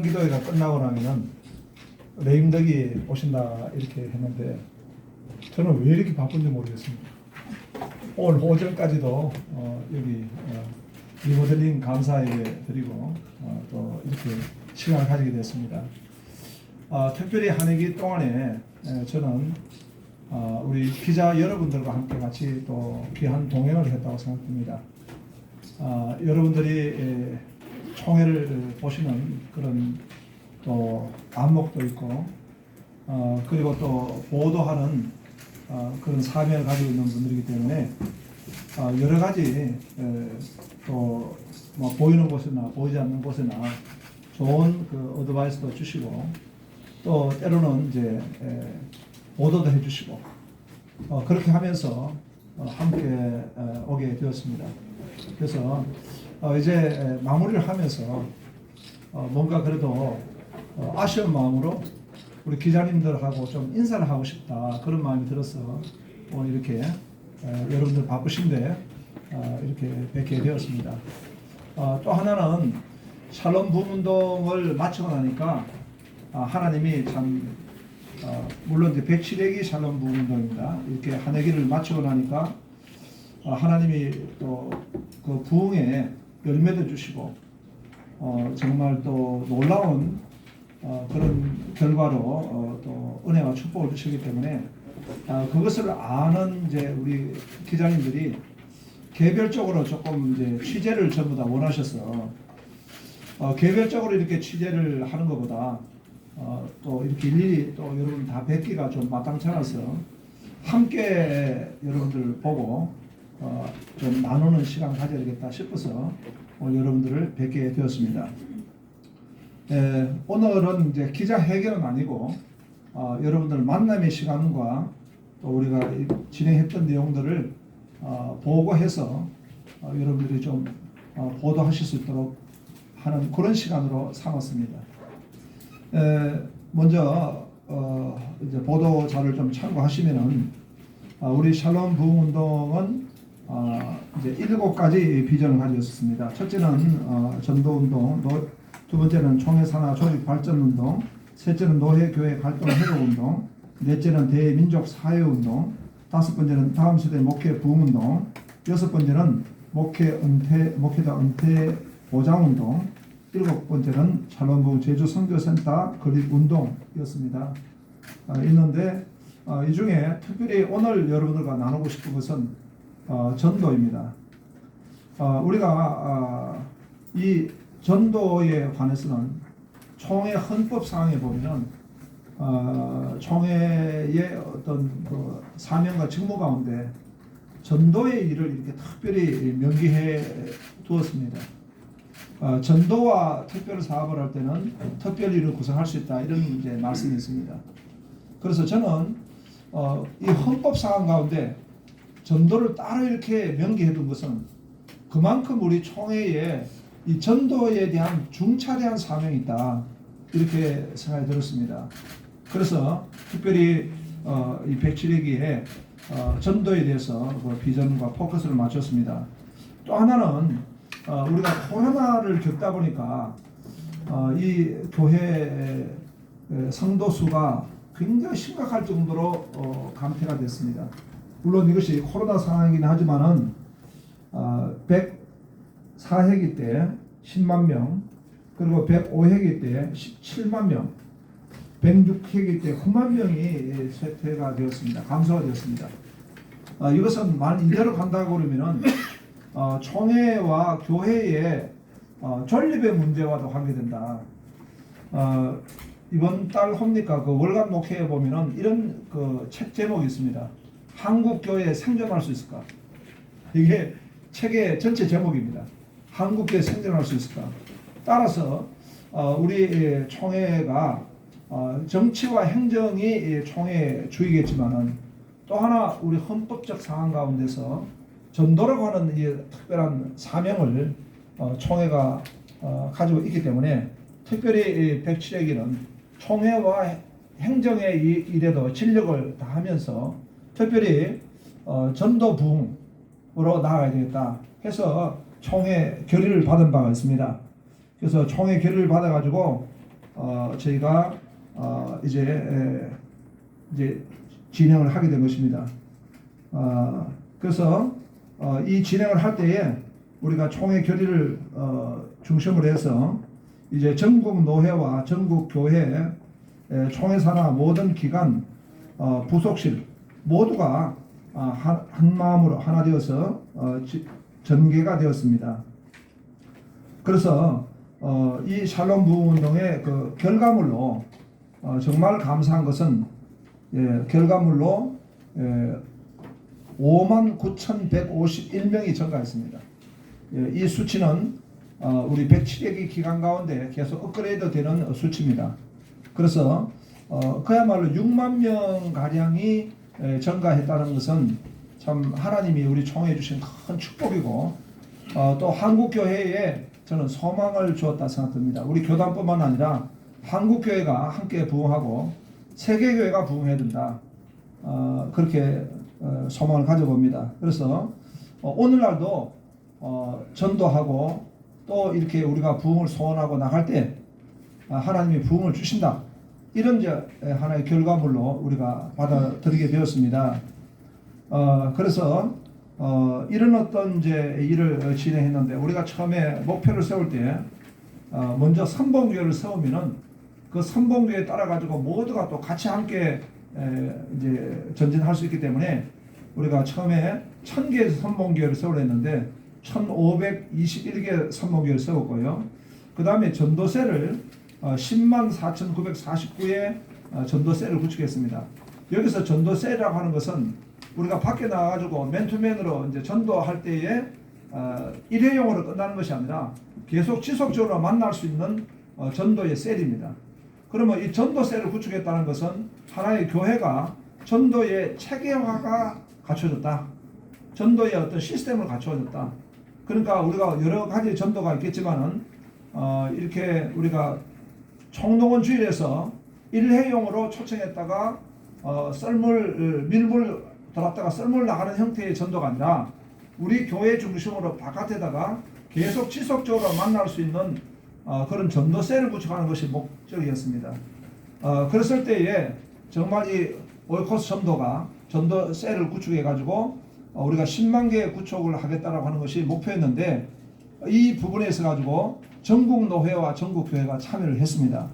기도회가 끝나고 나면은 레임덕이 오신다 이렇게 했는데 저는 왜 이렇게 바쁜지 모르겠습니다. 오늘 오전까지도 어, 여기 어, 리모델링 감사예배 드리고 어, 또 이렇게 시간을 가지게 됐습니다. 어, 특별히 한 해기 동안에 에, 저는 어, 우리 기자 여러분들과 함께 같이 또 귀한 동행을 했다고 생각합니다. 아, 여러분들이 에, 총회를 보시는 그런 또 안목도 있고 어, 그리고 또 보도하는 어, 그런 사명을 가지고 있는 분들이기 때문에 어, 여러 가지 또 뭐 보이는 곳이나 보이지 않는 곳이나 좋은 그 어드바이스도 주시고 또 때로는 이제 에, 보도도 해주시고 어, 그렇게 하면서 어, 함께 에, 오게 되었습니다. 그래서 어, 이제 에, 마무리를 하면서 어, 뭔가 그래도 어, 아쉬운 마음으로 우리 기자님들하고 좀 인사를 하고 싶다 그런 마음이 들어서 오늘 이렇게 에, 여러분들 바쁘신데 어, 이렇게 뵙게 되었습니다. 어, 또 하나는 샬롬 부운동을 마치고 나니까 아, 하나님이 참 어, 물론 이제 107회기 샬롬 부운동입니다. 이렇게 한 해기를 마치고 나니까 어, 하나님이 또 그 부흥에 열매도 주시고 어, 정말 또 놀라운 어, 그런 결과로 어, 또 은혜와 축복을 주시기 때문에 어, 그것을 아는 이제 우리 기자님들이 개별적으로 조금 이제 취재를 전부 다 원하셔서 어, 개별적으로 이렇게 취재를 하는 것보다 어, 또 이렇게 일일이 또 여러분 다 뵙기가 좀 마땅치 않아서 함께 여러분들 보고 어, 좀 나누는 시간 가져야겠다 싶어서 오늘 여러분들을 뵙게 되었습니다. 에, 오늘은 이제 기자 회견은 아니고 어, 여러분들 만남의 시간과 또 우리가 이- 진행했던 내용들을 어, 보고해서 어, 여러분들이 좀 어, 보도하실 수 있도록 하는 그런 시간으로 삼았습니다. 에, 먼저 어, 이제 보도 자료를 좀 참고하시면은 어, 우리 샬롬 부흥운동은 어, 이제 일곱 가지 비전을 가지고 있었습니다. 첫째는 어, 전도운동, 노- 두 번째는 총회산하 조직 발전운동, 셋째는 노회교회 활동 회복운동, 넷째는 대민족 사회운동, 다섯 번째는 다음 세대 목회 부흥운동, 여섯 번째는 목회 은퇴 목회자 은퇴 보장운동, 일곱 번째는 샬롬부 제주 선교센터 건립운동이었습니다. 어, 있는데 어, 이 중에 특별히 오늘 여러분들과 나누고 싶은 것은 어, 전도입니다. 어, 우리가 어, 이 전도에 관해서는 총회 헌법 사항에 보면은 어, 총회의 어떤 그 사명과 직무 가운데 전도의 일을 이렇게 특별히 명기해 두었습니다. 어, 전도와 특별 사업을 할 때는 특별 일을 구성할 수 있다 이런 이제 말씀이 있습니다. 그래서 저는 어, 이 헌법 사항 가운데 전도를 따로 이렇게 명기해 둔 것은 그만큼 우리 총회에 이 전도에 대한 중차대한 사명이 있다 이렇게 생각이 들었습니다. 그래서 특별히 어, 이 107회기에 어, 전도에 대해서 그 비전과 포커스를 맞췄습니다. 또 하나는 어, 우리가 코로나를 겪다 보니까 어, 이 교회 에, 성도 수가 굉장히 심각할 정도로 어, 감퇴가 됐습니다. 물론 이것이 코로나 상황이긴 하지만은 어, 104회기 때 10만 명, 그리고 105회기 때 17만 명, 106회기 때 9만 명이 쇠퇴가 되었습니다. 감소가 되었습니다. 어, 이것은 만 이대로 간다고 그러면은 어, 총회와 교회의 어, 전립의 문제와도 관계된다. 어, 이번 달 홈니까 그 월간 목회에 보면은 이런 그 책 제목이 있습니다. 한국 교회 생존할 수 있을까? 이게 책의 전체 제목입니다. 한국 교회 생존할 수 있을까? 따라서 어, 우리 총회가 어, 정치와 행정이 총회 주이겠지만은 또 하나 우리 헌법적 상황 가운데서 전도라고 하는 이 특별한 사명을 어, 총회가 어, 가지고 있기 때문에 특별히 107회기는 총회와 행정의 이 일에도 진력을 다하면서 특별히 어, 전도 부흥으로 나아가야 되겠다 해서 총회 결의를 받은 바가 있습니다. 그래서 총회 결의를 받아가지고 어, 저희가 어, 이제 에, 이제 진행을 하게 된 것입니다. 어, 그래서 어, 이 진행을 할 때에 우리가 총회 결의를 어, 중심으로 해서 이제 전국 노회와 전국 교회 에, 총회 산하 모든 기관 어, 부속실 모두가 아, 한, 한 마음으로 하나 되어서 어, 지- 전개가 되었습니다. 그래서 어, 이 샬롬 부운동의 그 결과물로 어, 정말 감사한 것은 예, 결과물로 예, 5만 9,151명이 증가했습니다. 예, 이 수치는 어, 우리 107회기 기간 가운데 계속 업그레이드 되는 수치입니다. 그래서 어, 그야말로 6만 명 가량이 에, 증가했다는 것은 참 하나님이 우리 총해 주신 큰 축복이고 어, 또 한국 교회에 저는 소망을 주었다 생각됩니다. 우리 교단뿐만 아니라 한국 교회가 함께 부흥하고 세계 교회가 부흥해야 된다. 어, 그렇게 어, 소망을 가져봅니다. 그래서 어, 오늘날도 어, 전도하고 또 이렇게 우리가 부흥을 소원하고 나갈 때 아, 하나님이 부흥을 주신다. 이런 이제 하나의 결과물로 우리가 받아들이게 되었습니다. 어, 그래서 어, 이런 어떤 이제 일을 진행했는데 우리가 처음에 목표를 세울 때 어, 먼저 선봉교회를 세우면은 그 선봉교회에 따라 가지고 모두가 또 같이 함께 에, 이제 전진할 수 있기 때문에 우리가 처음에 천 개의 선봉교회를 세우려 했는데 1521개 선봉교회를 세웠고요. 그 다음에 전도세를 어, 10만 4,949의 어, 전도세를 구축했습니다. 여기서 전도세라고 하는 것은 우리가 밖에 나가가지고 맨투맨으로 이제 전도할 때에 어, 일회용으로 끝나는 것이 아니라 계속 지속적으로 만날 수 있는 어, 전도의 셀입니다. 그러면 이 전도세를 구축했다는 것은 하나의 교회가 전도의 체계화가 갖춰졌다. 전도의 어떤 시스템을 갖춰졌다. 그러니까 우리가 여러 가지 전도가 있겠지만은 어, 이렇게 우리가 총동원 주일에서 일회용으로 초청했다가 어, 썰물 밀물 들었다가 썰물 나가는 형태의 전도가 아니라 우리 교회 중심으로 바깥에다가 계속 지속적으로 만날 수 있는 어, 그런 전도세를 구축하는 것이 목적이었습니다. 어, 그랬을 때에 정말 이 오이코스 전도가 전도세를 구축해 가지고 어, 우리가 10만 개 구축을 하겠다라고 하는 것이 목표였는데 이 부분에 있어 가지고 전국 노회와 전국 교회가 참여를 했습니다.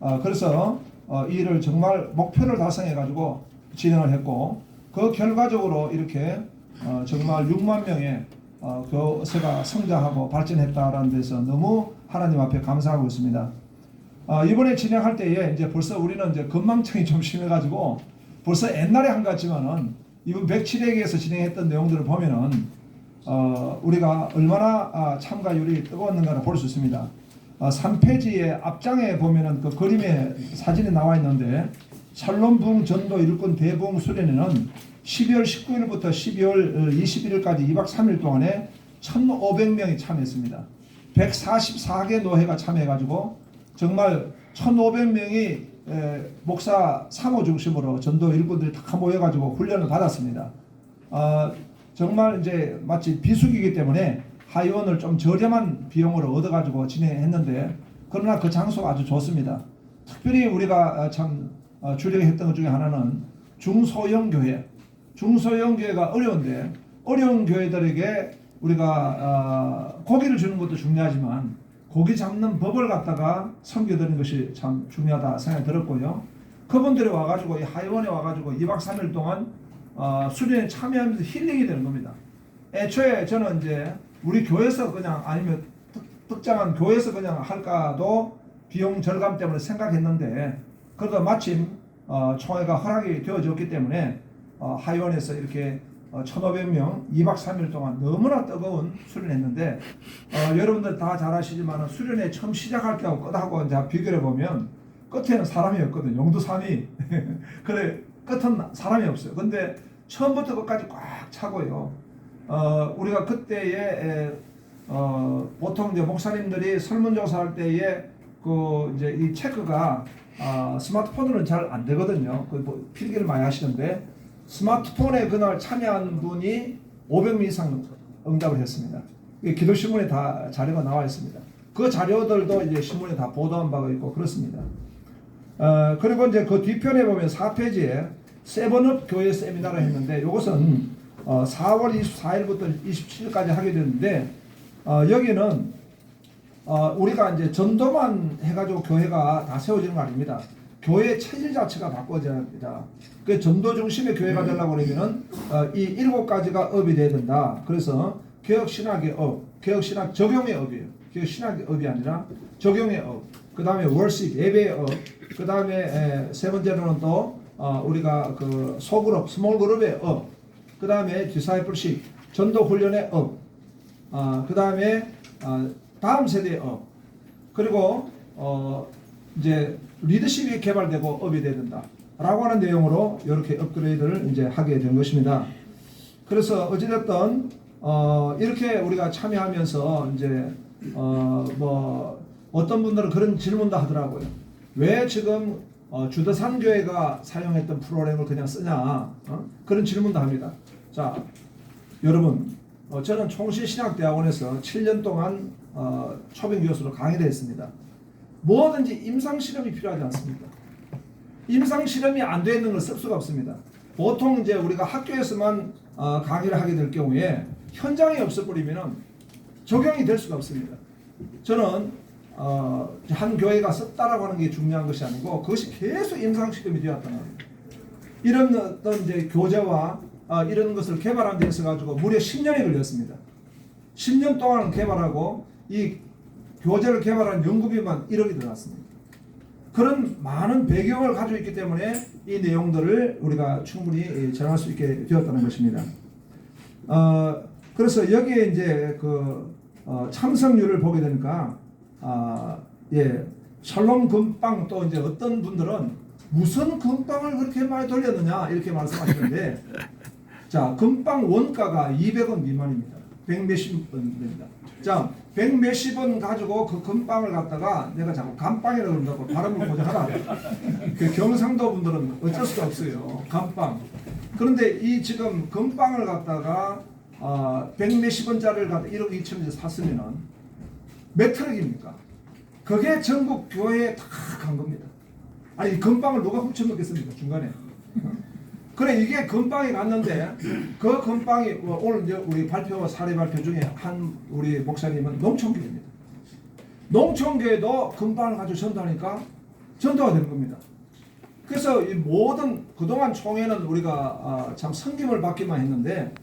어, 그래서 어, 이 일을 정말 목표를 달성해 가지고 진행을 했고 그 결과적으로 이렇게 어, 정말 6만 명의 어, 교세가 성장하고 발전했다라는 데서 너무 하나님 앞에 감사하고 있습니다. 어, 이번에 진행할 때에 이제 벌써 우리는 이제 건망증이 좀 심해가지고 벌써 옛날에 한것 같지만은 이번 107회기에서 진행했던 내용들을 보면은 어, 우리가 얼마나 아, 참가율이 뜨거웠는가를 볼 수 있습니다. 어, 3페이지의 앞장에 보면은 그 그림에 사진이 나와 있는데 샬롬붕 전도 일꾼 대붕 수련회는 12월 19일부터 12월 21일까지 2박 3일 동안에 1,500명이 참여했습니다. 144개 노회가 참여해가지고 정말 1,500명이 목사 사모 중심으로 전도 일꾼들이 다 모여가지고 훈련을 받았습니다. 어, 정말 이제 마치 비수기이기 때문에 하이원을 좀 저렴한 비용으로 얻어가지고 진행했는데 그러나 그 장소가 아주 좋습니다. 특별히 우리가 어, 참 어, 주력했던 것 중에 하나는 중소형 교회. 중소형 교회가 어려운데 어려운 교회들에게 우리가 어, 고기를 주는 것도 중요하지만 고기 잡는 법을 갖다가 섬겨드리는 것이 참 중요하다 생각이 들었고요. 그분들이 와가지고 이 하이원에 와가지고 2박 3일 동안 어, 수련에 참여하면서 힐링이 되는 겁니다. 애초에 저는 이제 우리 교회에서 그냥 아니면 특, 특정한 교회에서 그냥 할까도 비용 절감 때문에 생각했는데 그래도 마침 어, 총회가 허락이 되어졌기 때문에 어, 하이원에서 이렇게 어, 1,500명 2박 3일 동안 너무나 뜨거운 수련했는데 어, 여러분들 다 잘 아시지만 수련회 처음 시작할 때하고 끝하고 이제 비교해 보면 끝에는 사람이 없거든 용두삼이 그래 끝은 사람이 없어요. 근데 처음부터 끝까지 꽉 차고요. 어, 우리가 그때에 에, 어, 보통 이제 목사님들이 설문조사할 때에 그 이제 이 체크가 아, 스마트폰으로는 잘 안 되거든요. 그 뭐 필기를 많이 하시는데 스마트폰에 그날 참여한 분이 500명 이상 응답을 했습니다. 이게 기도 신문에 다 자료가 나와 있습니다. 그 자료들도 이제 신문에 다 보도한 바가 있고 그렇습니다. 어, 그리고 이제 그 뒤편에 보면 4페이지에 세븐업 교회 세미나를 했는데 이것은 어, 4월 24일부터 27일까지 하게 됐는데 어, 여기는 어, 우리가 이제 전도만 해가지고 교회가 다 세워지는 거 아닙니다. 교회 체질 자체가 바꿔져야 합니다. 그 전도 중심의 교회가 되려고 그러면은 어, 이 일곱 가지가 업이 돼야 된다. 그래서 개혁 신학의 업, 개혁 신학 적용의 업이에요. 개혁 신학의 업이 아니라 적용의 업. 그 다음에 월십 예배의 업. 그 다음에 세 번째로는 또 어, 우리가 그 소그룹, 스몰 그룹의 업. 그 다음에 디사이플십, 전도 훈련의 업. 아, 그 다음에 아, 다음 세대의 업. 그리고 어, 이제 리더십이 개발되고 업이 돼야 된다. 라고 하는 내용으로 이렇게 업그레이드를 이제 하게 된 것입니다. 그래서 어찌됐든 어, 이렇게 우리가 참여하면서 이제 어, 뭐 어떤 분들은 그런 질문도 하더라고요. 왜 지금 어, 주도산 교회가 사용했던 프로그램을 그냥 쓰냐 어? 그런 질문도 합니다. 자, 여러분 어, 저는 총신신학대학원에서 7년 동안 어, 초빙 교수로 강의를 했습니다. 뭐든지 임상 실험이 필요하지 않습니까? 임상 실험이 안 되어 있는 걸 쓸 수가 없습니다. 보통 이제 우리가 학교에서만 어, 강의를 하게 될 경우에 현장이 없어버리면은 적용이 될 수가 없습니다. 저는 어, 한 교회가 썼다라고 하는 게 중요한 것이 아니고 그것이 계속 임상 실험이 되었다는 겁니다. 이런 어떤 이제 교재와 어, 이런 것을 개발한 데 있어 가지고 무려 10년이 걸렸습니다. 10년 동안 개발하고 이 교재를 개발한 연구비만 1억이 들어갔습니다. 그런 많은 배경을 가지고 있기 때문에 이 내용들을 우리가 충분히 정할 수 있게 되었다는 것입니다. 어, 그래서 여기에 이제 그 어, 참석률을 보게 되니까 아, 예, 샬롬 금빵 또 이제 어떤 분들은 무슨 금빵을 그렇게 많이 돌렸느냐 이렇게 말씀하시는데 자 금빵 원가가 200원 미만입니다. 100 몇십 원입니다. 자, 100 몇십 원 가지고 그 금빵을 갖다가 내가 자꾸 감빵이라고 그런다고 발음을 고정하라. 그 경상도 분들은 어쩔 수가 없어요. 감빵. 그런데 이 지금 금빵을 갖다가 어, 100 몇십 원짜리를 갖다 1억 2천원에 샀으면은 몇 트럭입니까? 그게 전국 교회에 다 간 겁니다. 아니 금빵을 누가 훔쳐먹겠습니까 중간에? 그래 이게 금빵이 갔는데 그 금빵이 뭐 오늘 이제 우리 발표 사례 발표 중에 한 우리 목사님은 농촌교회입니다. 농촌교회도 금빵을 가지고 전도하니까 전도가 되는 겁니다. 그래서 이 모든 그동안 총회는 우리가 아, 참 성김을 받기만 했는데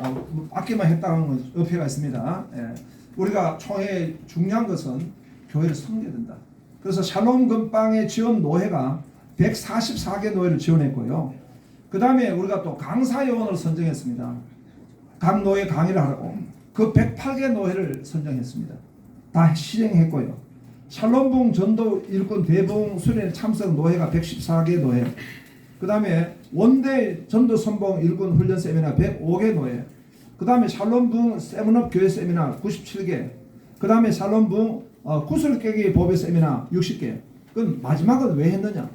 어, 뭐 받기만 했다는 건 어폐가 있습니다. 예. 우리가 총회의 중요한 것은 교회를 섬겨야 된다. 그래서 샬롬 금빵의 지원 노회가 144개 노회를 지원했고요. 그 다음에 우리가 또 강사 요원을 선정했습니다. 각 노예 강의를 하라고 그 108개 노예를 선정했습니다. 다 실행했고요. 샬롬봉 전도 일꾼 대봉 수련회 참석 노예가 114개 노예. 그 다음에 원대 전도 선봉 일꾼 훈련 세미나 105개 노예. 그 다음에 샬롬봉 세븐업 교회 세미나 97개. 그 다음에 샬롬봉 어, 구슬 깨기 법의 세미나 60개. 그건 마지막은 왜 했느냐?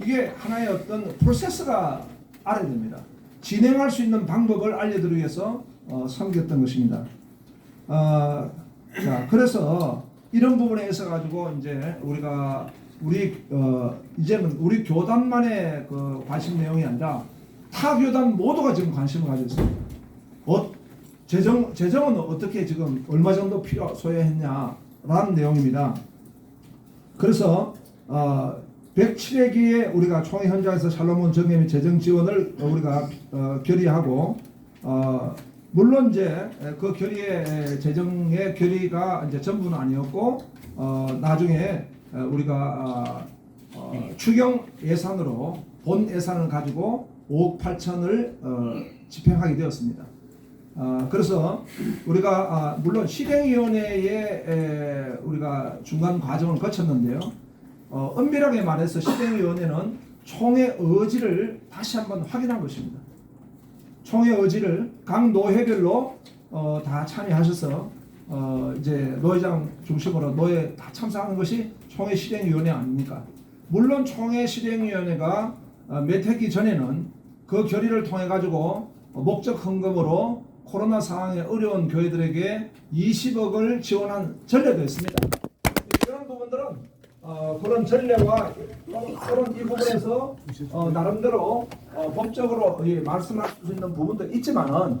이게 하나의 어떤 프로세스가 알아야 됩니다. 진행할 수 있는 방법을 알려드리기 위해서 어, 섬겼던 것입니다. 어, 자, 그래서 이런 부분에 있어 가지고 이제 우리가 우리 어, 이제는 우리 교단만의 그 관심 내용이 아니라 타 교단 모두가 지금 관심을 가지고 있습니다. 어, 재정 재정은 어떻게 지금 얼마 정도 필요 소요했냐라는 내용입니다. 그래서 어, 107회기에 우리가 총회 현장에서 샬롬온 정예미 재정 지원을 우리가 어, 결의하고 어, 물론 이제 그 결의의 재정의 결의가 이제 전부는 아니었고 어, 나중에 어, 우리가 어, 어, 추경 예산으로 본 예산을 가지고 5억 8천을 어, 집행하게 되었습니다. 어, 그래서 우리가 아, 물론 실행위원회에 에, 우리가 중간 과정을 거쳤는데요. 어, 엄밀하게 말해서 실행위원회는 총의 의지를 다시 한번 확인한 것입니다. 총의 의지를 각 노회별로 어, 다 참여하셔서 어, 이제 노회장 중심으로 노회 다 참석하는 것이 총회 실행위원회 아닙니까? 물론 총회 실행위원회가 어, 몇 해기 전에는 그 결의를 통해 가지고 목적 헌금으로 코로나 상황에 어려운 교회들에게 20억을 지원한 전례도 있습니다. 이런 부분들은 어, 그런 전례와 그런 이 부분에서 어, 나름대로 어, 법적으로 예, 말씀할 수 있는 부분도 있지만은